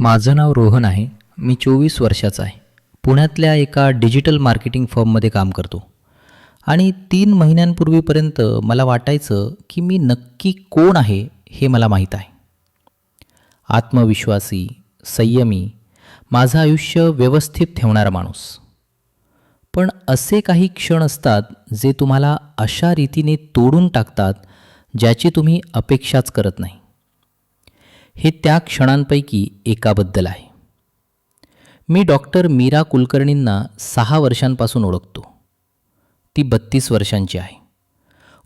माझं नाव रोहन आहे. मी चोवीस वर्षाचा आहे. पुण्यातल्या एका डिजिटल मार्केटिंग फर्ममध्ये काम करतो. आणि तीन महिन्यांपूर्वीपर्यंत मला वाटायचं की मी नक्की कोण आहे हे मला माहीत आहे. आत्मविश्वासी संयमी माझं आयुष्य व्यवस्थित ठेवणारा माणूस. पण असे काही क्षण असतात जे तुम्हाला अशा रीतीने तोडून टाकतात ज्याची तुम्ही अपेक्षाच करत नाही. हे त्या क्षणांपैकी एकाबद्दल आहे. मी डॉक्टर मीरा कुलकर्णींना सहा वर्षांपासून ओळखतो. ती बत्तीस वर्षांची आहे.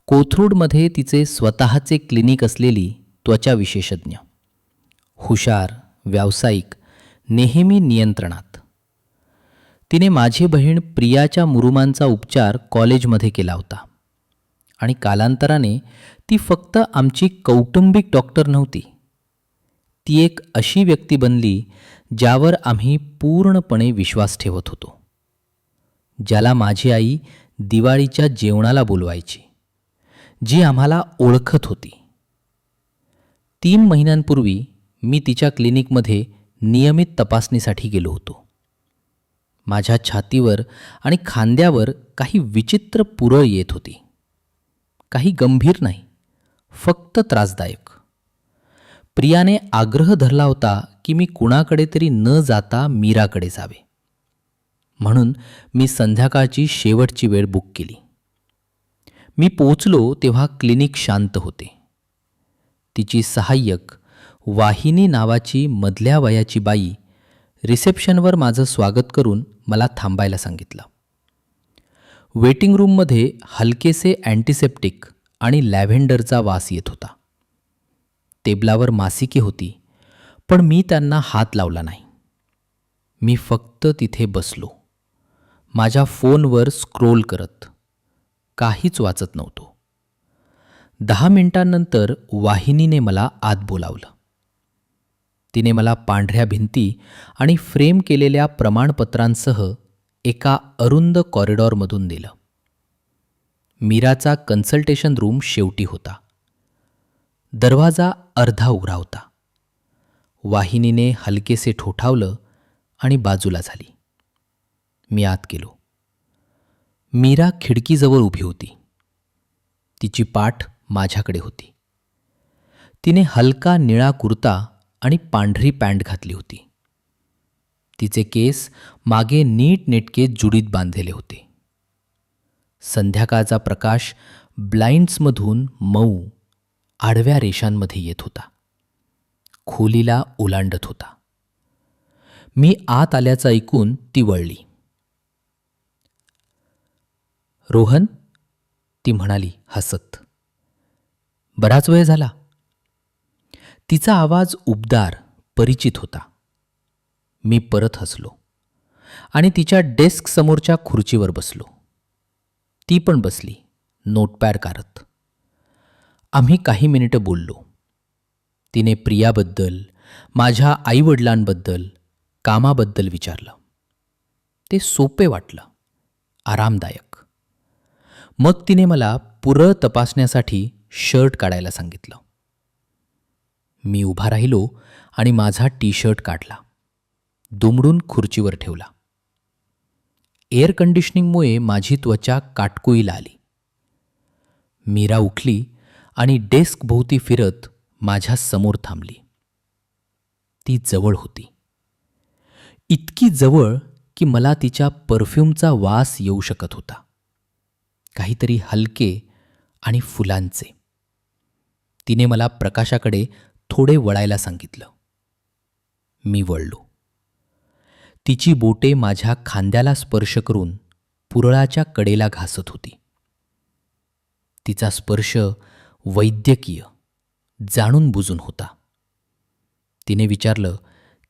कोथरूडमध्ये तिचे स्वतःचे क्लिनिक असलेली त्वचा विशेषज्ञ. हुशार व्यावसायिक नेहमी नियंत्रणात. तिने माझी बहीण प्रियाच्या मुरुमांचा उपचार कॉलेजमध्ये केला होता. आणि कालांतराने ती फक्त आमची कौटुंबिक डॉक्टर नव्हती. ती एक अशी व्यक्ती बनली ज्यावर आम्ही पूर्णपणे विश्वास ठेवत होतो. ज्याला माझी आई दिवाळीच्या जेवणाला बोलवायची जी आम्हाला ओळखत होती. तीन महिन्यांपूर्वी मी तिच्या क्लिनिकमध्ये नियमित तपासणीसाठी गेलो होतो. माझ्या छातीवर आणि खांद्यावर काही विचित्र पुरळ येत होती. काही गंभीर नाही फक्त त्रासदायक. प्रियाने आग्रह धरला होता की मी कुणाकडे तरी न जाता मीराकडे जावे. म्हणून मी संध्याकाळची शेवटची वेळ बुक केली. मी पोचलो तेव्हा क्लिनिक शांत होते. तिची सहाय्यक वाहिनी नावाची मधल्या वयाची बाई रिसेप्शनवर माझं स्वागत करून मला थांबायला सांगितलं. वेटिंग रूममध्ये हलकेसे अँटिसेप्टिक आणि लॅव्हेंडरचा वास येत होता. टेबलावर मासिके होती पण मी त्यांना हात लावला नाही. मी फक्त तिथे बसलो. माझ्या फोनवर स्क्रोल करत काहीच वाचत नव्हतो. दहा मिनिटांनंतर वाहिनीने मला आत बोलावलं. तिने मला पांढऱ्या भिंती आणि फ्रेम केलेल्या प्रमाणपत्रांसह एका अरुंद कॉरिडॉरमधून दिलं. मीराचा कन्सल्टेशन रूम शेवटी होता. दरवाजा अर्धा उघडा होता वाहिनीने हलकेसे ठोठावलं आणि बाजूला झाली. मी आत गेलो. मीरा खिडकीजवळ उभी होती. तिची पाठ माझ्याकडे होती. तिने हलका निळा कुर्ता आणि पांढरी पॅन्ट घातली होती. तिचे केस मागे नीट नेटके जुडीत बांधलेले होते. संध्याकाळचा प्रकाश ब्लाइंड्समधून मऊ आडव्या रेषांमध्ये येत होता. खोलीला ओलांडत होता. मी आत आल्याचं ऐकून ती वळली. रोहन ती म्हणाली हसत. बराच वेळ झाला. तिचा आवाज उबदार परिचित होता. मी परत हसलो आणि तिच्या डेस्क समोरच्या खुर्चीवर बसलो. ती पण बसली नोटपॅड काढत. आम्ही काही मिनिटं बोललो. तिने प्रियाबद्दल माझ्या आईवडिलांबद्दल कामाबद्दल विचारलं. ते सोपे वाटलं आरामदायक. मग तिने मला पुरळ तपासण्यासाठी शर्ट काढायला सांगितलं. मी उभा राहिलो आणि माझा टी शर्ट काढला. दुमडून खुर्चीवर ठेवला. एअर कंडिशनिंगमुळे माझी त्वचा काटकुईला आली. मीरा उठली आणि डेस्क भोवती फिरत माझ्यासमोर थांबली. ती जवळ होती. इतकी जवळ की मला तिच्या परफ्यूमचा वास येऊ शकत होता. काहीतरी हलके आणि फुलांचे. तिने मला प्रकाशाकडे थोडे वळायला सांगितलं. मी वळलो. तिची बोटे माझ्या खांद्याला स्पर्श करून पुरळाच्या कडेला घासत होती. तिचा स्पर्श वैद्यकीय जाणून बुजून होता. तिने विचारलं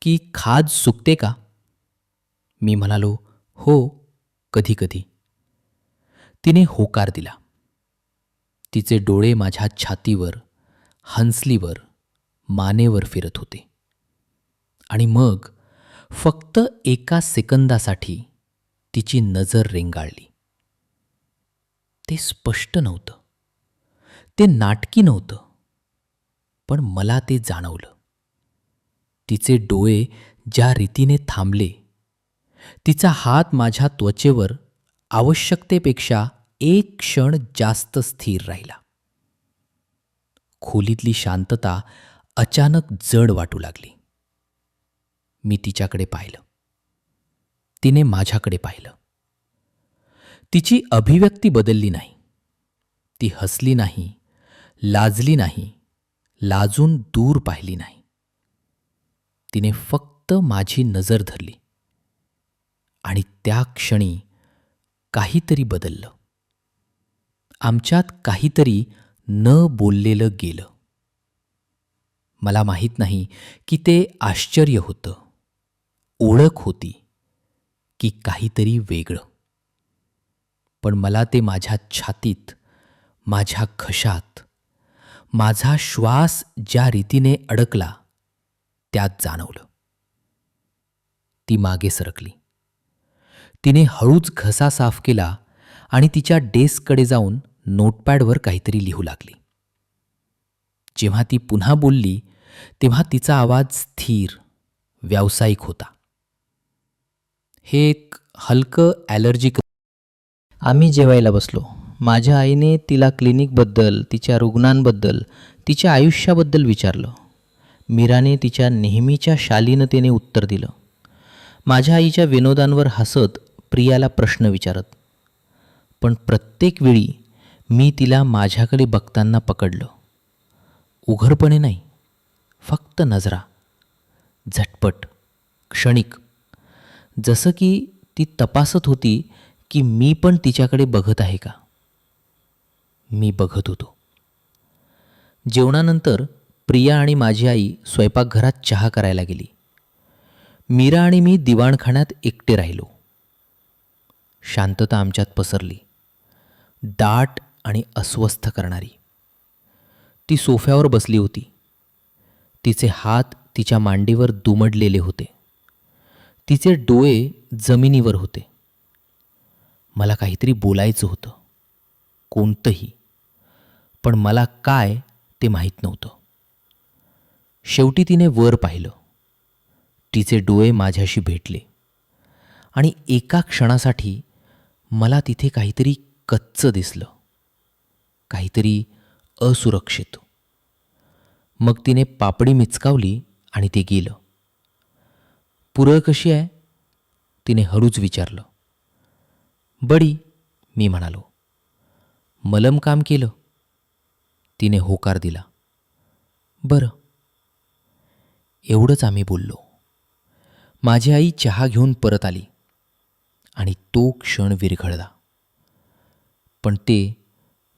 की खाज सुकते का? मी म्हणालो हो कधी कधी तिने होकार दिला. तिचे डोळे माझ्या छातीवर हंसलीवर मानेवर फिरत होते. आणि मग फक्त एका सेकंदासाठी तिची नजर रेंगाळली. ते स्पष्ट नव्हतं. ते नाटकी नव्हतं. पण मला ते जाणवलं. तिचे डोळे ज्या रीतीने थांबले तिचा हात माझ्या त्वचेवर आवश्यकतेपेक्षा एक क्षण जास्त स्थिर राहिला. खोलीतली शांतता अचानक जड वाटू लागली. मी तिच्याकडे पाहिलं. तिने माझ्याकडे पाहिलं. तिची अभिव्यक्ती बदलली नाही. ती हसली नाही. लाजली नाही लाजून दूर पाहिली नाही. तिने फक्त माझी नजर धरली आणि त्या क्षणी काहीतरी बदललं. आमच्यात काहीतरी न बोललेलं गेलं. मला माहीत नाही की ते आश्चर्य होतं ओळख होती की काहीतरी वेगळं. पण मला ते माझ्या छातीत माझ्या खशात माझा श्वास ज्या रीतीने अडकला त्यात जाणवलं. ती मागे सरकली. तिने हळूच घसा साफ केला आणि तिच्या डेस्ककडे जाऊन नोटपॅडवर काहीतरी लिहू लागली. जेव्हा ती पुन्हा बोलली तेव्हा तिचा आवाज स्थिर व्यावसायिक होता. हे एक हलकं ॲलर्जिक आम्ही जेवायला बसलो. माझ्या आईने तिला क्लिनिकबद्दल तिच्या रुग्णांबद्दल तिच्या आयुष्याबद्दल विचारलं. मीराने तिच्या नेहमीच्या शालीनतेने उत्तर दिलं. माझ्या आईच्या विनोदांवर हसत प्रियाला प्रश्न विचारत. पण प्रत्येक वेळी मी तिला माझ्याकडे बघताना पकडलं. उघडपणे नाही फक्त नजरा. झटपट क्षणिक. जसं की ती तपासत होती की मी पण तिच्याकडे बघत आहे का? मी बघत होतो. जेवणानंतर प्रिया आणि माझी आई स्वयंपाकघरात चहा करायला गेली. मीरा आणि मी दिवाणखान्यात एकटे राहिलो. शांतता आमच्यात पसरली. दाट आणि अस्वस्थ करणारी. ती सोफ्यावर बसली होती. तिचे हात तिच्या मांडीवर दुमडलेले होते. तिचे डोळे जमिनीवर होते. मला काहीतरी बोलायचं होतं. कोणतंही. पण मला काय ते माहीत नव्हतं. शेवटी तिने वर पाहिलं. तिचे डोळे माझ्याशी भेटले. आणि एका क्षणासाठी मला तिथे काहीतरी कच्चं दिसलं. काहीतरी असुरक्षित. मग तिने पापडी मिचकावली आणि ते गेलं. पुरळ कशी आहे? तिने हळूच विचारलं. बडी मी म्हणालो. मलम काम केलं. तिने होकार दिला. बरं. एवढंच आम्ही बोललो. माझी आई चहा घेऊन परत आली आणि तो क्षण विरघळला. पण ते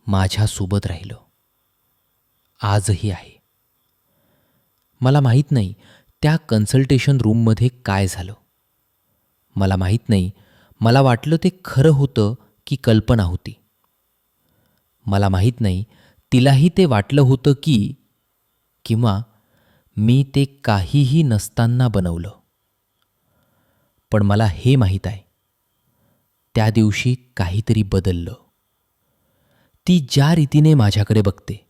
माझ्यासोबत राहिलं. आजही आहे. मला माहीत नाही त्या कन्सल्टेशन रूममध्ये काय झालं. मला माहीत नाही मला वाटलं ते खरं होतं की कल्पना होती. मला माहीत नाही तिलाही ते वाटलं होतं की किंवा मी ते काहीही नसताना बनवलं. पण मला हे माहीत आहे त्या दिवशी काहीतरी बदललं. ती ज्या रीतीने माझ्याकडे बघते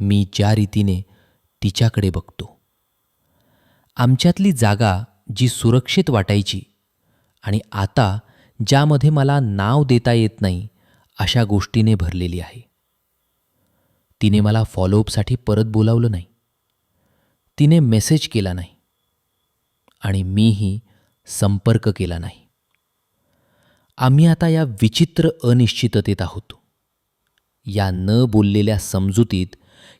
मी ज्या रीतीने तिच्याकडे बघतो. आमच्यातली जागा जी सुरक्षित वाटायची आणि आता ज्यामध्ये मला नाव देता येत नाही अशा गोष्टीने भरलेली आहे. तिने मला फॉलोअपसाठी परत बोलावलं नाही. तिने मेसेज केला नाही. आणि मीही संपर्क केला नाही. आम्ही आता या विचित्र अनिश्चिततेत आहोत. या न बोललेल्या समजुतीत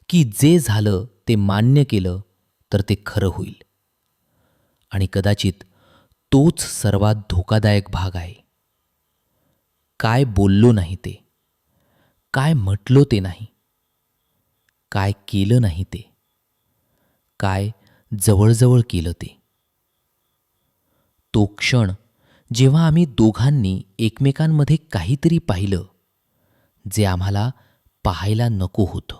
की जे झालं ते मान्य केलं तर ते खरं होईल. आणि कदाचित तोच सर्वात धोकादायक भाग आहे. काय बोललो नाही ते. काय म्हटलो ते नाही. काय केलं नाही ते? काय जवळजवळ केलं ते? तो क्षण जेव्हा आम्ही दोघांनी एकमेकांमध्ये काहीतरी पाहिलं जे आम्हाला पाहायला नको होतं.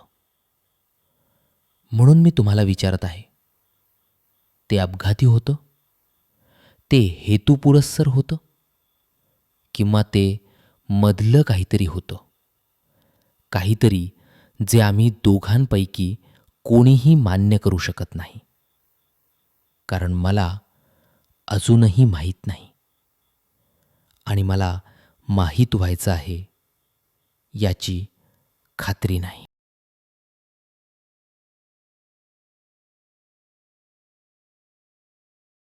म्हणून मी तुम्हाला विचारत आहे ते अपघाती होतं? ते हेतुपुरस्सर होतं? किंवा ते मधलं काहीतरी होतं? काहीतरी जे आम्ही दोघांपैकी कोणीही मान्य करू शकत नाही. कारण मला अजूनही माहीत नाही. आणि मला माहीत व्हायचं आहे याची खात्री नाही.